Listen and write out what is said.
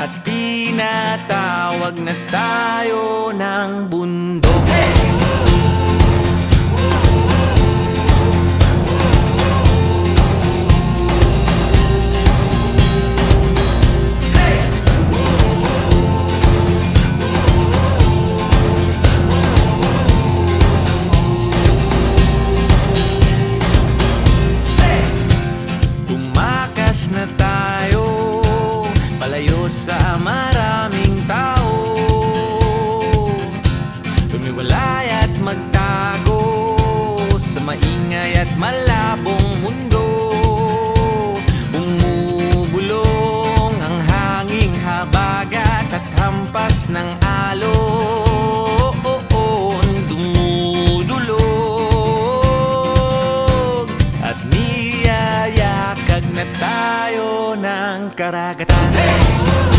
At tinatawag na tayo ng bundok Tumakas na maraming tao. Tumiwalay at magtago Sa maingay at malabong mundo. Bumubulong ang hanging habagat At hampas ng alon tayo ng karagatan. Hey!